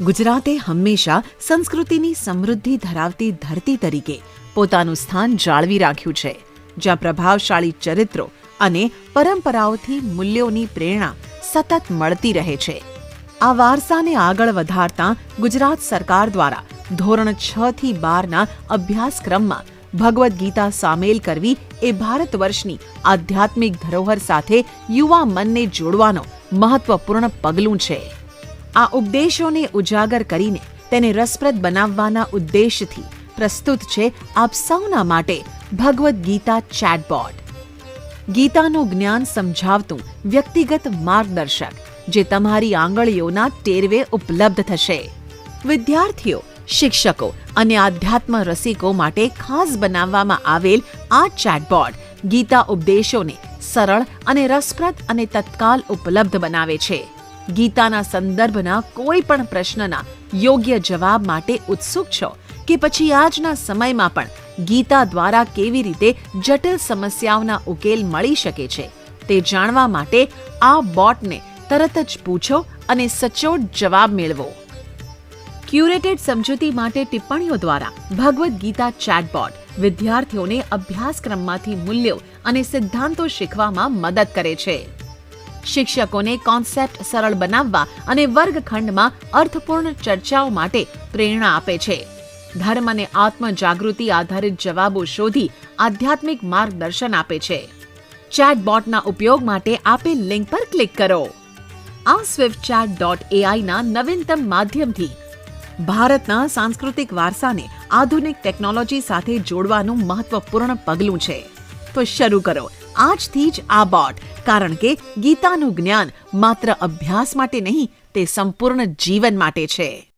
ગુજરાતે હંમેશા સંસ્કૃતિની સમૃદ્ધિ ધરાવતી ધરતી તરીકે પોતાનું સ્થાન જાળવી રાખ્યું છે, જ્યાં પ્રભાવશાળી ચરિત્રો અને પરંપરાઓથી મૂલ્યોની પ્રેરણા સતત મળતી રહે છે. આ વારસાને આગળ વધારતા ગુજરાત સરકાર દ્વારા ધોરણ છ થી બારના અભ્યાસક્રમમાં ભગવદ્ ગીતા સામેલ કરવી એ ભારત વર્ષની આધ્યાત્મિક ધરોહર સાથે યુવા મનને જોડવાનો મહત્વપૂર્ણ પગલું છે. આ ઉપદેશોને ઉજાગર કરીને તેને રસપ્રદ બનાવવાના ઉદ્દેશથી પ્રસ્તુત છે આપ સૌના માટે ભગવદ્ ગીતા ચેટબોટ. ગીતાનું જ્ઞાન સમજાવતું વ્યક્તિગત માર્ગદર્શક જે તમારી આંગળીઓના ટેરવે ઉપલબ્ધ થશે. વિદ્યાર્થીઓ, શિક્ષકો અને આધ્યાત્મ રસિકો માટે ખાસ બનાવવામાં આવેલ આ ચેટબોટ ગીતા ઉપદેશોને સરળ અને રસપ્રદ અને તત્કાલ ઉપલબ્ધ બનાવે છે. ગીતાના સંદર્ભના કોઈ પણ પ્રશ્નના યોગ્ય જવાબ માટે ઉત્સુક છો કે પછી આજના સમયમાં પણ ગીતા દ્વારા કેવી રીતે જટિલ સમસ્યાઓના ઉકેલ મળી શકે છે તે જાણવા માટે આ બોટને તરત જ પૂછો અને સચોટ જવાબ મેળવો. ક્યુરેટેડ સમજૂતી માટે ટિપ્પણીઓ દ્વારા ભગવદ્ ગીતા ચેટબોટ વિદ્યાર્થીઓને અભ્યાસક્રમમાંથી મૂલ્યો અને સિદ્ધાંતો શીખવામાં મદદ કરે છે. શિક્ષકોને કોન્સેપ્ટ સરળ બનાવવા અને વર્ગખંડમાં અર્થપૂર્ણ ચર્ચાઓ માટે પ્રેરણા આપે છે. ધર્મ અને આત્મ જાગૃતિ આધારિત જવાબો શોધી આધ્યાત્મિક માર્ગદર્શન આપે છે. ચેટબોટના ઉપયોગ માટે આપેલ લિંક પર ક્લિક કરો. આ સ્વિફ્ટ ચેટ ડોટ એઆઈના નવીનતમ માધ્યમથી ભારતના સાંસ્કૃતિક વારસાને આધુનિક ટેકનોલોજી સાથે જોડવાનું મહત્વપૂર્ણ પગલું છે. તો શરૂ કરો. આજથી જ આ બોટ, કારણ કે ગીતાનું જ્ઞાન માત્ર અભ્યાસ માટે નહીં, તે સંપૂર્ણ જીવન માટે છે.